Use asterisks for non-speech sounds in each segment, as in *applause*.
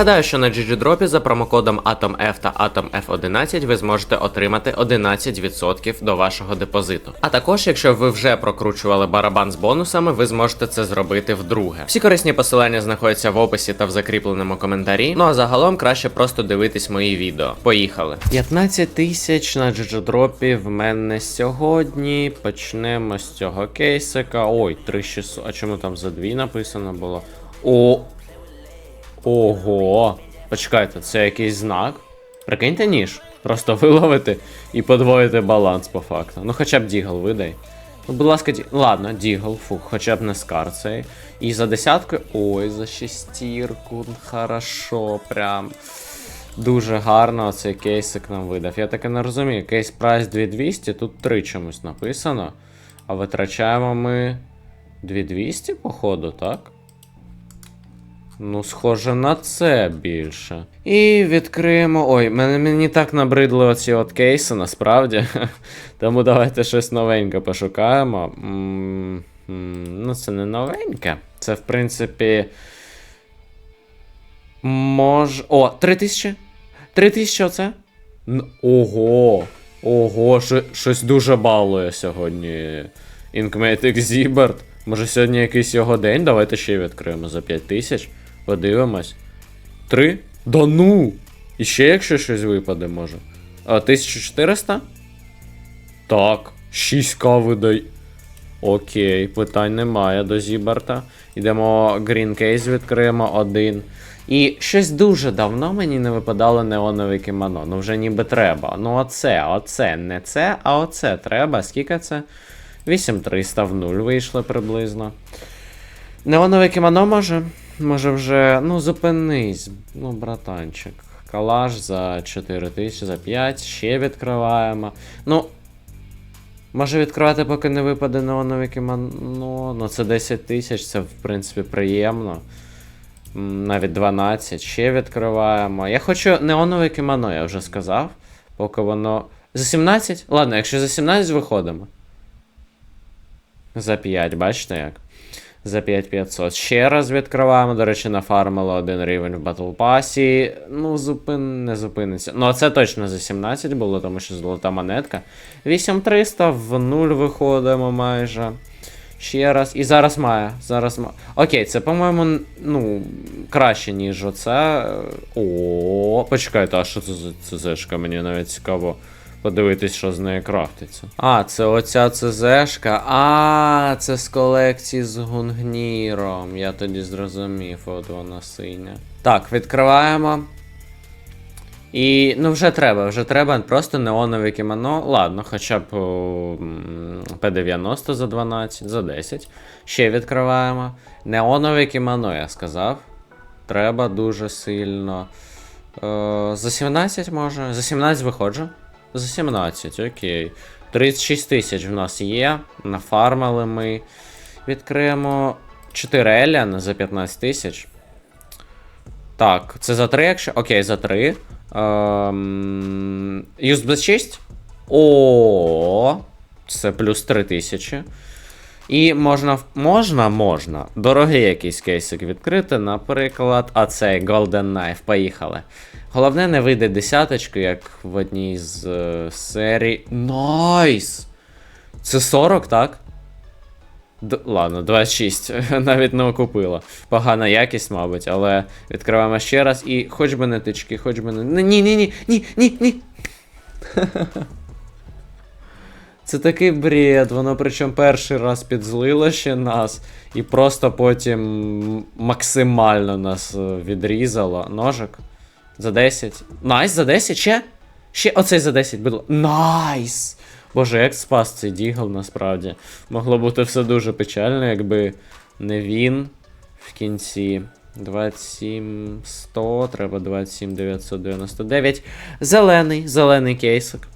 Нагадаю, що на GGDrop за промокодом AtomF та AtomF11 ви зможете отримати 11% до вашого депозиту. А також, якщо ви вже прокручували барабан з бонусами, ви зможете це зробити вдруге. Всі корисні посилання знаходяться в описі та в закріпленому коментарі. Ну а загалом краще просто дивитись мої відео. Поїхали. 15 тисяч на GGDrop в мене сьогодні. Почнемо з цього кейсика. Ой, 3600. А чому там за дві написано було? О, Ого. Почекайте, це якийсь знак. Прикиньте ніж. Просто *laughs* виловити і подвоїти баланс по факту. Ну хоча б Дігл видай. Ну, будь ласка, ді... ладно, Дігл, фух, хоча б не скар цей. І за десяткою. Ой, за шестірку. Хорошо, прям. Дуже гарно цей кейсик нам видав. Я таки не розумію. Кейс прайс 2200, тут 3 чомусь написано. А витрачаємо ми 2200, походу, так? Ну, схоже на це більше. І відкриємо. Ой, мене мені так набридли оці от кейси, насправді. *laughs* Тому давайте щось новеньке пошукаємо. Ну, це не новеньке. Це, в принципі. Мож. О, 3000? 3000 оце? Ого! Ого, щось дуже балує сьогодні. Інкметик Зіберт. Може сьогодні якийсь його день? Давайте ще відкриємо за 5000. Подивимось. Три? Да ну! І ще якщо щось випаде, може. А, 1400? Так, 6к видай. Окей, питань немає до Зіберта. Йдемо Green Case відкриємо один. І щось дуже давно мені не випадало неонове кімоно. Ну вже ніби треба. Ну оце, оце, не це, а оце треба. Скільки це? 8300 в нуль вийшло приблизно. Неонове кімоно може. Може вже. Ну, зупинись. Ну, братанчик. Калаш за 4000, за 5. Ще відкриваємо. Ну. Може відкривати, поки не випаде неонове кімоно. Ну, це 10 тисяч, це в принципі приємно. Навіть 12. Ще відкриваємо. Я хочу неонове кімоно, я вже сказав. Поки воно. За 17? Ладно, якщо за 17 виходимо. За 5, бачите як? За 5500. Ще раз відкриваємо. До речі, нафармило один рівень в Battle Pass. Ну, зупин... не зупиниться. Ну, а це точно за 17 було, тому що золота монетка. 8300 в нуль виходимо майже. Ще раз. І зараз має. Зараз має. Окей, це, по-моєму, ну, краще, ніж оце. О, почекайте, а що це за ЦЗшка? Мені навіть цікаво подивитись, що з нею крафтиться. А, це оця ЦЗшка. А, це з колекції з гунгніром. Я тоді зрозумів, от вона синя. Так, відкриваємо. І ну вже треба, вже треба просто неонове кімоно. Ладно, хоча б о, м, P90 за 12, за 10. Ще відкриваємо. Неонове кімоно, я сказав. Треба дуже сильно. Е, за 17 може? За 17 виходжу. За 17, окей. 36 тисяч в нас є. Нафармили ми. Відкриємо 4 Еліан за 15 тисяч. Так, це за 3, якщо. Окей, за 3. Ем... Юз без честь? О, це плюс 3 тисячі. І можна, можна, можна. Дорогий якийсь кейсик відкрити, наприклад, а цей Golden Knife. Поїхали. Головне, не вийде десяточку, як в одній з е, серій. Найс! Це 40, так? Д- ладно, 26. *laughs* Навіть не окупила. Погана якість, мабуть, але відкриваємо ще раз і хоч би не тички, хоч би не. Ні, ні, ні, ні, ні, ні. *laughs* Це такий бред, воно причому перший раз підзлило ще нас, і просто потім максимально нас е, відрізало. Ножик. За 10. Найс, за 10? Ще? Ще оцей за 10 було. Найс! Боже, як спас цей дігл насправді. Могло бути все дуже печально, якби не він в кінці. 27 100, треба 27 999. Зелений, зелений кейсик.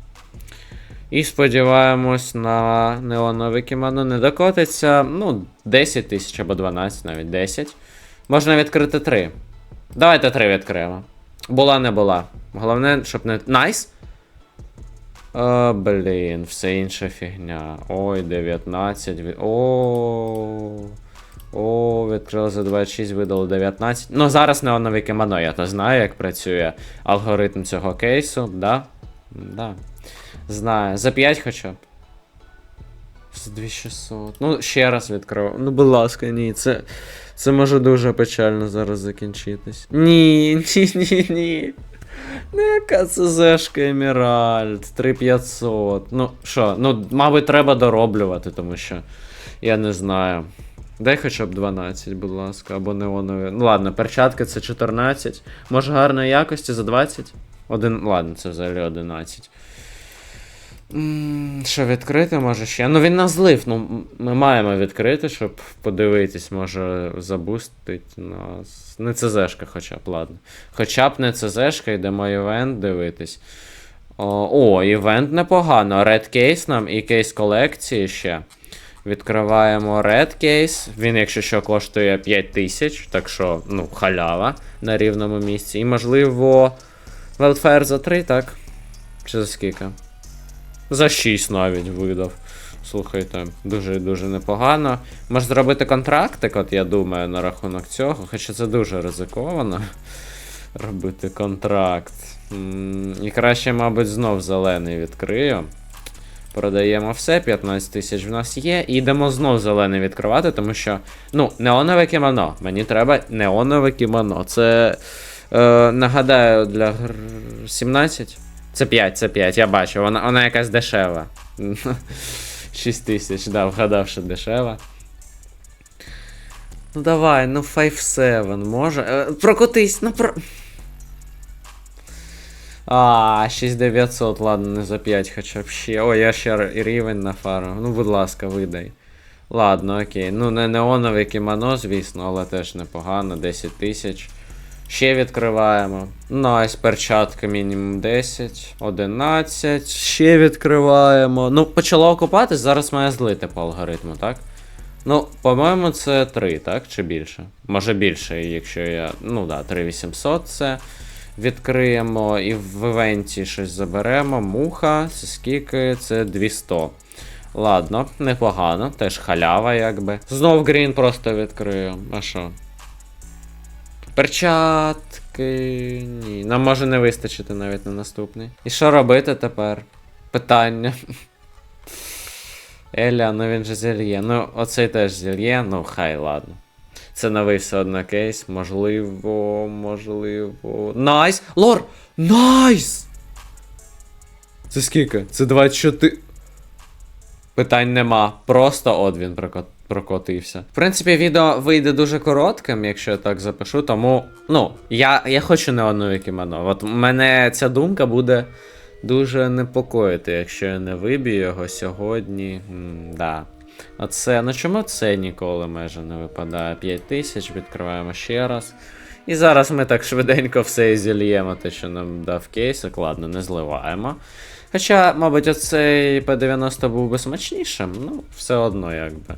І сподіваємось на неонове кімоно не докотиться. Ну, 10 тисяч або 12, навіть 10. Можна відкрити 3. Давайте 3 відкриємо. Була не була. Головне, щоб не. Найс! А, блін, все інша фігня. Ой, 19. від- О. О, відкрили за 26, видали 19. Ну, зараз неонове кімоно, я то знаю, як працює алгоритм цього кейсу, да? Да. Знаю. За 5 хоча б. За 2600. Ну, ще раз відкриваю. Ну, будь ласка, ні, це. Це може дуже печально зараз закінчитись. Ні, *laughs* ні, ні, ні. Ну, яка це зешка Еміральд, 3500. Ну, що, ну, мабуть, треба дороблювати, тому що я не знаю. Дай хоча б 12, будь ласка, або неонові. Ну ладно, перчатки це 14. Може гарної якості за 20? Один. Ладно, це взагалі 11. М, Що відкрити може ще? Ну він нас злив. Ну, ми маємо відкрити, щоб подивитись, може забустить нас. Не ЦЗшка хоча б, ладно. Хоча б не ЦЗшка, йдемо івент дивитись. О, о, івент непогано. Red Case нам і кейс колекції ще. Відкриваємо Red Case. Він, якщо що, коштує 5000, так що, ну, халява на рівному місці. І, можливо, Wildfire за 3, так? Чи за скільки? За 6 навіть видав. Слухайте, дуже-дуже непогано. Може зробити контрактик, от я думаю, на рахунок цього, хоча це дуже ризиковано. *laughs* Робити контракт. І краще, мабуть, знов зелений відкрию. Продаємо все, 15 тисяч в нас є. І йдемо знов зелений відкривати, тому що. Ну, неонове кімоно. Мені треба неонове кімоно. Це. Е, нагадаю, для 17. Це 5, це 5, я бачу. Вона, вона якась дешева. *laughs* 6 тисяч, да, вгадав, що дешева. Ну давай, ну 5-7, може. Е, прокотись, ну про. А, 6900, ладно, не за 5 хоча б ще. О, я ще рівень нафарив. Ну, будь ласка, видай. Ладно, окей. Ну, не неонове кімоно, звісно, але теж непогано, 10 тисяч. Ще відкриваємо. Найс, перчатка мінімум 10, 11. Ще відкриваємо. Ну, почало окупатись, зараз має злити по алгоритму, так? Ну, по-моєму, це 3, так? Чи більше? Може більше, якщо я. Ну да, 3800 це. Відкриємо і в івенті щось заберемо. Муха, це скільки? Це 200. Ладно, непогано, теж халява, якби. Знов грін просто відкрию. А що? Перчатки. Ні. Нам може не вистачити навіть на наступний. І що робити тепер? Питання. Еля, ну він же зільє. Ну, оцей теж зільє, ну хай ладно. Це новий все одно кейс. Можливо, можливо. Найс! Лор! Найс! Це скільки? Це 24. Питань нема. Просто от він прокот... прокотився. В принципі, відео вийде дуже коротким, якщо я так запишу, тому. Ну, я, я хочу неонове кімоно. От мене ця думка буде дуже непокоїти, якщо я не виб'ю його сьогодні. М, да. Оце, ну чому це ніколи майже не випадає? 5 тисяч, відкриваємо ще раз. І зараз ми так швиденько все і зільємо, те, що нам дав кейсик, ладно, не зливаємо. Хоча, мабуть, оцей P90 був би смачнішим, ну, все одно якби.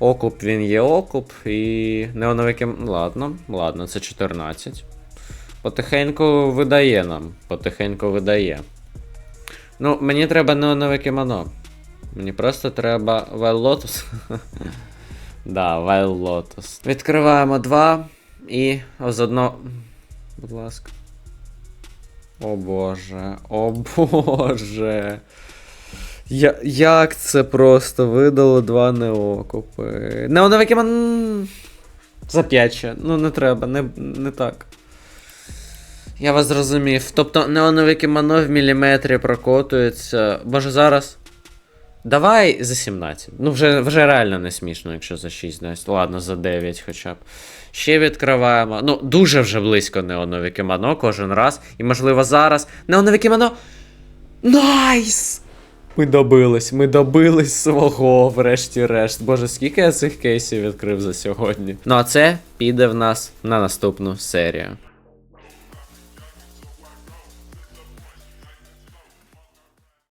Окуп він є окуп, і неоновиким. Ладно, ладно, це 14. Потихеньку видає нам. Потихеньку видає. Ну, мені треба неонове кімоно. Мені просто треба Wild Lotus. *laughs* да, Wild Lotus. Відкриваємо два і заодно. Будь ласка. О боже, о *laughs* боже. Я, як це просто видало два неокупи. Неонове кімон. За 5 ще. Ну не треба, не, не так. Я вас зрозумів. Тобто неонове кімоно в міліметрі прокотується. Може зараз. Давай за 17. Ну, вже, вже реально не смішно, якщо за 6. Ладно, за 9 хоча б. Ще відкриваємо. Ну, дуже вже близько неонове кімоно кожен раз. І, можливо, зараз. Неонове кімоно. Найс! Ми добились, ми добились свого, врешті-решт. Боже, скільки я цих кейсів відкрив за сьогодні. Ну а це піде в нас на наступну серію.